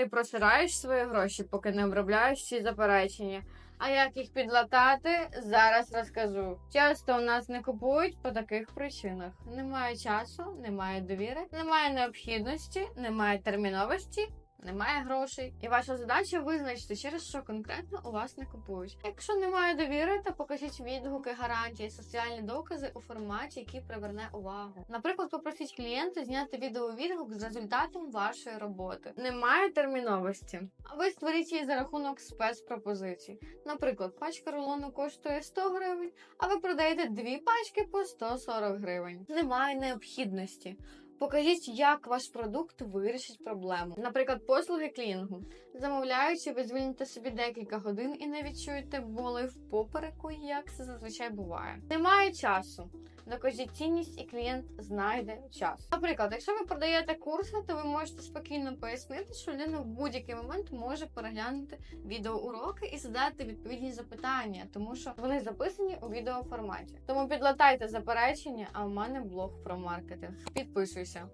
Ти просираєш свої гроші, поки не обробляєш ці заперечення. А як їх підлатати, зараз розкажу. Часто у нас не купують по таких причинах: немає часу, немає довіри, немає необхідності, немає терміновості. Немає грошей, і ваша задача визначити, через що конкретно у вас не купують. Якщо немає довіри, то покажіть відгуки, гарантії, соціальні докази у форматі, який приверне увагу. Наприклад, попросіть клієнта зняти відеовідгук з результатом вашої роботи. Немає терміновості. А ви створіть її за рахунок спецпропозицій. Наприклад, пачка рулону коштує 100 гривень, а ви продаєте дві пачки по 140 гривень. Немає необхідності. Покажіть, як ваш продукт вирішить проблему. Наприклад, послуги клінінгу. Замовляючи, ви звільните собі декілька годин і не відчуєте боли в попереку, як це зазвичай буває. Немає часу. Докажіть цінність, і клієнт знайде час. Наприклад, якщо ви продаєте курси, то ви можете спокійно пояснити, що людина в будь-який момент може переглянути відеоуроки і задати відповідні запитання, тому що вони записані у відеоформаті. Тому підлатайте заперечення, а у мене блог про маркетинг. Підписуйся. so.